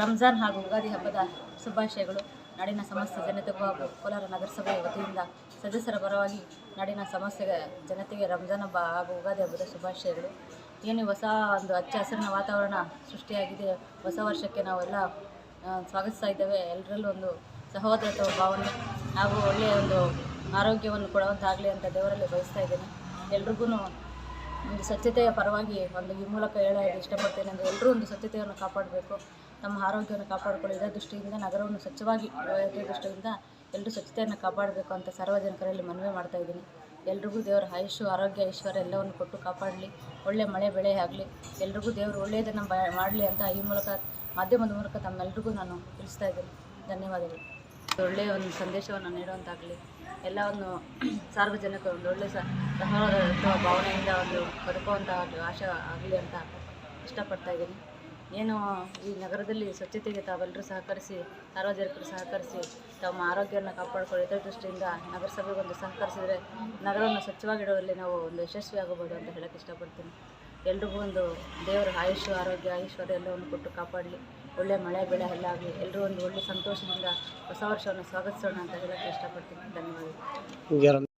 ರಂಜಾನ್ ಹಾಗೂ ಯುಗಾದಿ ಹಬ್ಬದ ಶುಭಾಶಯಗಳು. ನಾಡಿನ ಸಮಸ್ತ ಜನತೆಗೂ ಹಾಗೂ ಕೋಲಾರ ನಗರಸಭೆಯ ವತಿಯಿಂದ ಸದಸ್ಯರ ಪರವಾಗಿ ನಾಡಿನ ಸಮಸ್ತ ಜನತೆಗೆ ರಂಜಾನ್ ಹಬ್ಬ ಹಾಗೂ ಯುಗಾದಿ ಹಬ್ಬದ ಶುಭಾಶಯಗಳು. ಏನು ಹೊಸ ಒಂದು ಹಚ್ಚ ಹಸಿರಿನ ವಾತಾವರಣ ಸೃಷ್ಟಿಯಾಗಿದೆ. ಹೊಸ ವರ್ಷಕ್ಕೆ ನಾವೆಲ್ಲ ಸ್ವಾಗತಿಸ್ತಾ ಇದ್ದೇವೆ. ಎಲ್ಲರಲ್ಲೂ ಒಂದು ಸಹೋದರತ್ವ ಭಾವನೆ ಹಾಗೂ ಒಳ್ಳೆಯ ಒಂದು ಆರೋಗ್ಯವನ್ನು ಕೊಡುವಂತಾಗಲಿ ಅಂತ ದೇವರಲ್ಲಿ ಬಯಸ್ತಾ ಇದ್ದೇನೆ. ಎಲ್ರಿಗೂ ಒಂದು ಸ್ವಚ್ಛತೆಯ ಪರವಾಗಿ ಒಂದು ಈ ಮೂಲಕ ಹೇಳೋದು ಇಷ್ಟಪಡ್ತೇನೆ. ಅಂದರೆ ಎಲ್ಲರೂ ಒಂದು ಸ್ವಚ್ಛತೆಯನ್ನು ಕಾಪಾಡಬೇಕು. ತಮ್ಮ ಆರೋಗ್ಯವನ್ನು ಕಾಪಾಡಿಕೊಳ್ಳಿ ಇದೇ ದೃಷ್ಟಿಯಿಂದ, ನಗರವನ್ನು ಸ್ವಚ್ಛವಾಗಿ ದೃಷ್ಟಿಯಿಂದ ಎಲ್ಲರೂ ಸ್ವಚ್ಛತೆಯನ್ನು ಕಾಪಾಡಬೇಕು ಅಂತ ಸಾರ್ವಜನಿಕರಲ್ಲಿ ಮನವಿ ಮಾಡ್ತಾ ಇದ್ದೀನಿ. ಎಲ್ರಿಗೂ ದೇವರ ಆಯುಷು ಆರೋಗ್ಯ, ಐಶ್ವರ್ಯ ಎಲ್ಲವನ್ನು ಕೊಟ್ಟು ಕಾಪಾಡಲಿ. ಒಳ್ಳೆ ಮಳೆ, ಬೆಳೆ ಆಗಲಿ. ಎಲ್ರಿಗೂ ದೇವರು ಒಳ್ಳೆಯದನ್ನು ಮಾಡಲಿ ಅಂತ ಈ ಮೂಲಕ, ಮಾಧ್ಯಮದ ಮೂಲಕ ತಮ್ಮೆಲ್ರಿಗೂ ನಾನು ತಿಳಿಸ್ತಾ ಇದ್ದೀನಿ. ಧನ್ಯವಾದಗಳು. ಒಳ್ಳೆಯ ಒಂದು ಸಂದೇಶವನ್ನು ನೀಡುವಂತಾಗಲಿ. ಎಲ್ಲವನ್ನು ಸಾರ್ವಜನಿಕರು ಒಂದು ಒಳ್ಳೆಯ ಸಹ ಭಾವನೆಯಿಂದ ಒಂದು ಬದುಕುವಂಥ ಆಶೆ ಆಗಲಿ ಅಂತ ಇಷ್ಟಪಡ್ತಾ ಇದ್ದೀನಿ. ಏನು ಈ ನಗರದಲ್ಲಿ ಸ್ವಚ್ಛತೆಗೆ ತಾವೆಲ್ಲರೂ ಸಹಕರಿಸಿ, ಸಾರ್ವಜನಿಕರು ಸಹಕರಿಸಿ, ತಮ್ಮ ಆರೋಗ್ಯವನ್ನು ಕಾಪಾಡಿಕೊಳ್ಳುವ ಹಿತದೃಷ್ಟಿಯಿಂದ ದೃಷ್ಟಿಯಿಂದ ನಗರಸಭೆಗೊಂದು ಸಹಕರಿಸಿದರೆ ನಗರವನ್ನು ಸ್ವಚ್ಛವಾಗಿಡುವಲ್ಲಿ ನಾವು ಒಂದು ಯಶಸ್ವಿಯಾಗಬಹುದು ಅಂತ ಹೇಳಕ್ಕೆ ಇಷ್ಟಪಡ್ತೀನಿ. ಎಲ್ರಿಗೂ ಒಂದು ದೇವರ ಆಯುಷ್ಯ, ಆರೋಗ್ಯ, ಐಶ್ವರ್ಯ ಎಲ್ಲವನ್ನು ಕೊಟ್ಟು ಕಾಪಾಡಲಿ. ಒಳ್ಳೆ ಮಳೆ, ಬೆಳೆ ಎಲ್ಲ ಆಗಲಿ. ಎಲ್ಲರೂ ಒಂದು ಒಳ್ಳೆ ಸಂತೋಷದಿಂದ ಹೊಸ ವರ್ಷವನ್ನು ಸ್ವಾಗತಿಸೋಣ ಅಂತ ಹೇಳಕ್ಕೆ ಇಷ್ಟಪಡ್ತೀನಿ. ಧನ್ಯವಾದಗಳು.